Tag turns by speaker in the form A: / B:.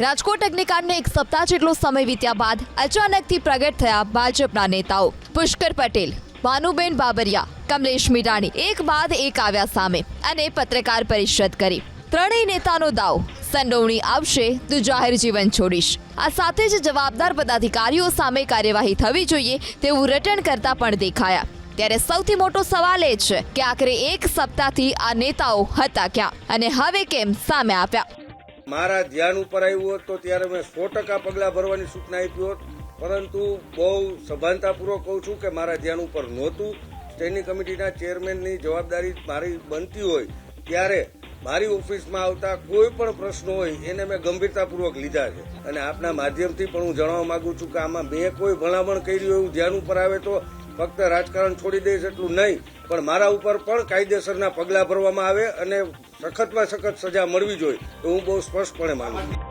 A: રાજકોટ અગ્નિકાંડને એક સપ્તાહ જેટલો સમય વીત્યા બાદ અચાનકથી પ્રગટ થયા ભાજપના નેતાઓ. પુષ્કર પટેલ, ભાનુબેન બાબરિયા, કમલેશ મીરાણી એક બાદ એક આવ્યા સામે અને પત્રકાર પરિષદ કરી. ત્રણેય નેતાનો દાવ, સંડોવણી આવશે, તો જાહેર જીવન છોડીશ. આ સાથે જ જવાબદાર પદાધિકારીઓ સામે કાર્યવાહી થવી જોઈએ તેવું રટણ કરતા પણ દેખાયા. ત્યારે સૌથી મોટો સવાલ એ છે કે આખરે એક સપ્તાહથી આ નેતાઓ હતા ક્યાં અને હવે કેમ સામે આવ્યા?
B: મારા ધ્યાન ઉપર આવ્યું હોત તો ત્યારે મેં સો ટકા પગલાં ભરવાની સૂચના આપી હોત. પરંતુ બહુ સભાનતાપૂર્વક કહું છું કે મારા ધ્યાન ઉપર નહોતું. સ્ટેન્ડિંગ કમિટીના ચેરમેનની જવાબદારી મારી બનતી હોય ત્યારે મારી ઓફિસમાં આવતા કોઈ પણ પ્રશ્નો હોય એને મેં ગંભીરતાપૂર્વક લીધા છે. અને આપના માધ્યમથી પણ હું જણાવવા માંગુ છું કે આમાં મેં કોઈ ભલામણ કરી એવું ધ્યાન ઉપર આવે તો ફક્ત રાજકારણ છોડી દઈશ એટલું નહીં. પણ મારા ઉપર પણ કાયદેસરના પગલાં ભરવામાં આવે અને સખતમાં સખત સજા મળવી જોઈએ તો હું બહુ સ્પષ્ટપણે માનું છું.